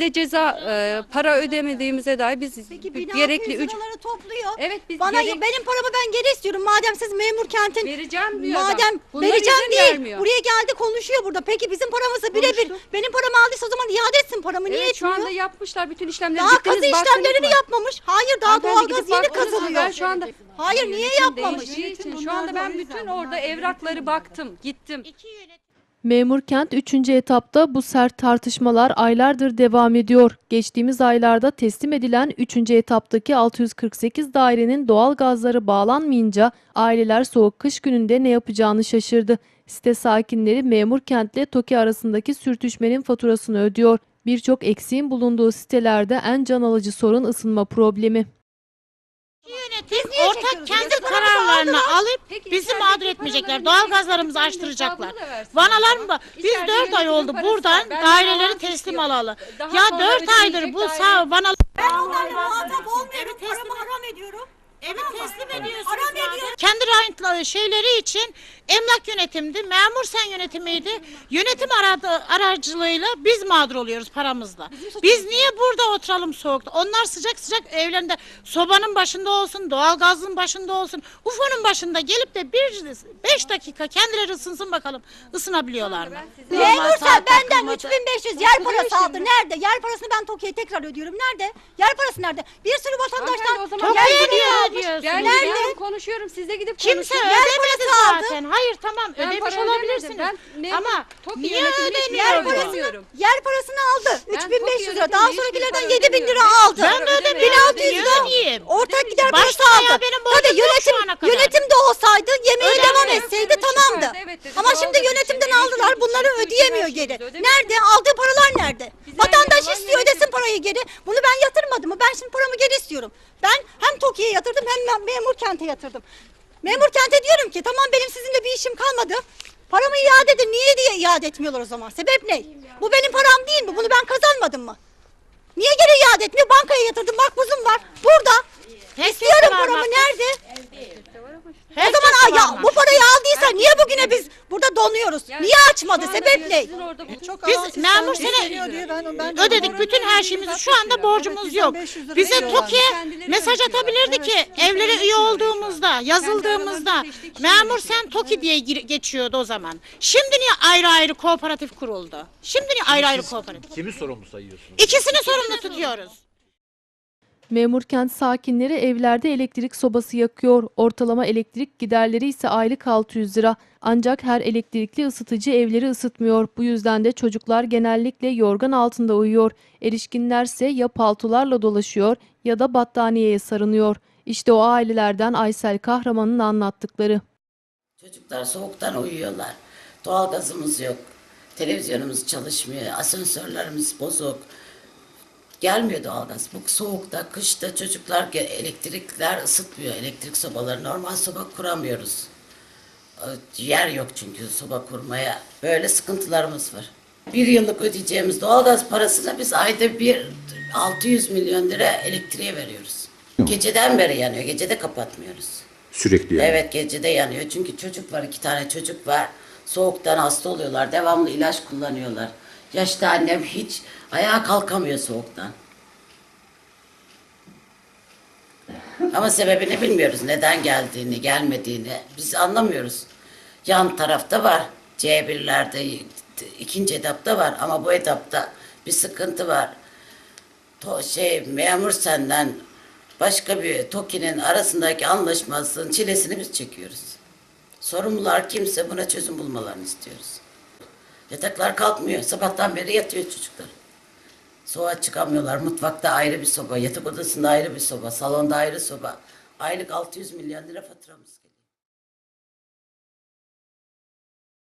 bize ceza e, para ödemediğimize dair biz Peki bina gerekli ücret liraları topluyor. Evet biz Bana gerek- benim paramı ben geri istiyorum. Madem siz memur kentin vereceğim diyor Madem adam. Bunlar vereceğim izin değil. vermiyor. Buraya geldi konuşuyor burada. Peki bizim paramızı birebir Konuştu. benim paramı aldıysa o zaman iade etsin paramı. Niye Evet şu etmiyor? anda yapmışlar bütün işlemleri. Daha Gittiniz, kazı baktınız işlemlerini mı? yapmamış. Hayır daha Hanımefendi doğalgaz gidip yeni baktınız mı? kazılıyor. Ben şu anda Hayır niye Yönetim yapmamış? değiştiği için şu anda ben bütün orada evrakları baktım, gittim. Memur Kent 3. etapta bu sert tartışmalar aylardır devam ediyor. Geçtiğimiz aylarda teslim edilen 3. etaptaki 648 dairenin doğal gazları bağlanmayınca aileler soğuk kış gününde ne yapacağını şaşırdı. Site sakinleri Memur Kent ile TOKİ arasındaki sürtüşmenin faturasını ödüyor. Birçok eksiğin bulunduğu sitelerde en can alıcı sorun ısınma problemi. Niye ortak çekiyoruz? kendi paramızı kararlarını alıp Peki, bizi içerideki mağdur etmeyecekler. paraların Doğalgazlarımızı açtıracaklar. gittiğinin hesabını da versin Vanalar o mı? zaman. Biz İçeride 4 ay oldu parası buradan var. Ben daireleri teslim istiyorum. alalı. Daha Ya sonra 4 aydır bu daire- sağ vanalar Ben onlarla muhatap olmuyorum. Paramı haram ediyorum. Evi teslim ediyorsunuz. Haram ediyorum. Kendi rantları şeyleri için emlak yönetimdi, memur sen yönetimiydi. Yönetim aradı, aracılığıyla biz mağdur oluyoruz paramızla. Biz niye burada oturalım soğukta? Onlar sıcak sıcak evlerinde sobanın başında olsun, doğalgazın başında olsun, UFO'nun başında gelip de bir beş dakika kendileri ısınsın bakalım ısınabiliyorlar mı? Memur sen benden takılmadı. 3500 yer parası aldı. Nerede? Yer parasını ben Tokyo'ya tekrar ödüyorum. Nerede? Yer parası nerede? Bir sürü vatandaştan yer Tokyo'ya parası almış. Nerede? konuşuyorum, siz de gidip Kimse konuşun. ödemedi parası aldı. zaten. Hayır tamam Ben ödemiş para olabilirsiniz. ödemedim. Ben ne- Ama TOKİ niye yönetimine hiçbir ödemiyor? Yer parasını, yer parasını aldı. Ben 3500 lira. Daha sonrakilerden hiçbir 7000 lira para aldı. Ben de ödemedim. 1600 Niye lira ödeyeyim? ortak gider parası Başta ya, aldı. benim borcum yok yönetim, şu ana kadar. yönetim de olsaydı yemeğe Ödemiyor. devam etseydi tamamdı. Evet dedi, Ama şimdi yönetimden aldılar. Bunları ödeyemiyor geri. Nerede? Aldığı paralar nerede? Vatandaş yalan istiyor yönetim. ödesin parayı geri. Bunu ben yatırmadım mı? Ben şimdi paramı geri istiyorum. Ben hem TOKİ'ye yatırdım hem me- memur kente yatırdım. Memur kente diyorum ki tamam benim sizinle bir işim kalmadı. Paramı iade edin. Niye diye iade etmiyorlar o zaman? Sebep ne? Bu benim param değil mi? Bunu ben kazanmadım mı? Niye geri iade etmiyor? Bankaya yatırdım. Makbuzum var. Burada. Herkes İstiyorum var paramı. makbuz. Nerede? O zaman aa, ya, bu niye bugüne biz burada donuyoruz? Yani Niye açmadı? Sebep ne? Çok Biz memur servis sene veriyor diye ben- ben de ödedik doğru bütün her şeyimizi. 160 Şu anda borcumuz yok. 500 lira Bize veriyorlar. TOKİ'ye mesaj atabilirdi ki evlere üye olduğumuzda, yazıldığımızda kişi memur sen TOKİ diye gir- geçiyordu o zaman. Şimdi niye ayrı ayrı kooperatif kuruldu? Şimdi niye ayrı ayrı kooperatif? Kimi sorumlu sayıyorsunuz? İkisini sorumlu tutuyoruz. Memur kent sakinleri evlerde elektrik sobası yakıyor. Ortalama elektrik giderleri ise aylık 600 lira. Ancak her elektrikli ısıtıcı evleri ısıtmıyor. Bu yüzden de çocuklar genellikle yorgan altında uyuyor. Erişkinlerse ya paltolarla dolaşıyor ya da battaniyeye sarınıyor. İşte o ailelerden Aysel Kahraman'ın anlattıkları. Çocuklar soğuktan uyuyorlar. Doğalgazımız yok. Televizyonumuz çalışmıyor. Asansörlerimiz bozuk. Gelmiyor doğalgaz. Bu soğukta, kışta çocuklar elektrikler ısıtmıyor. Elektrik sobaları. Normal soba kuramıyoruz. Yer yok çünkü soba kurmaya. Böyle sıkıntılarımız var. Bir yıllık ödeyeceğimiz doğalgaz parasına biz ayda bir 600 milyon lira elektriğe veriyoruz. Geceden beri yanıyor. Gece de kapatmıyoruz. Sürekli yani. Evet gecede yanıyor çünkü çocuk var iki tane çocuk var. Soğuktan hasta oluyorlar. Devamlı ilaç kullanıyorlar. Yaşlı annem hiç ayağa kalkamıyor soğuktan. Ama sebebini bilmiyoruz. Neden geldiğini, gelmediğini. Biz anlamıyoruz. Yan tarafta var. C1'lerde ikinci etapta var ama bu etapta bir sıkıntı var. To şey memur senden başka bir TOKİ'nin arasındaki anlaşmazlığın çilesini biz çekiyoruz. Sorumlular kimse buna çözüm bulmalarını istiyoruz. Yataklar kalkmıyor. Sabahtan beri yatıyor çocuklar. Soğuğa çıkamıyorlar. Mutfakta ayrı bir soba, yatak odasında ayrı bir soba, salonda ayrı soba. Aylık 600 milyon lira faturamız geliyor.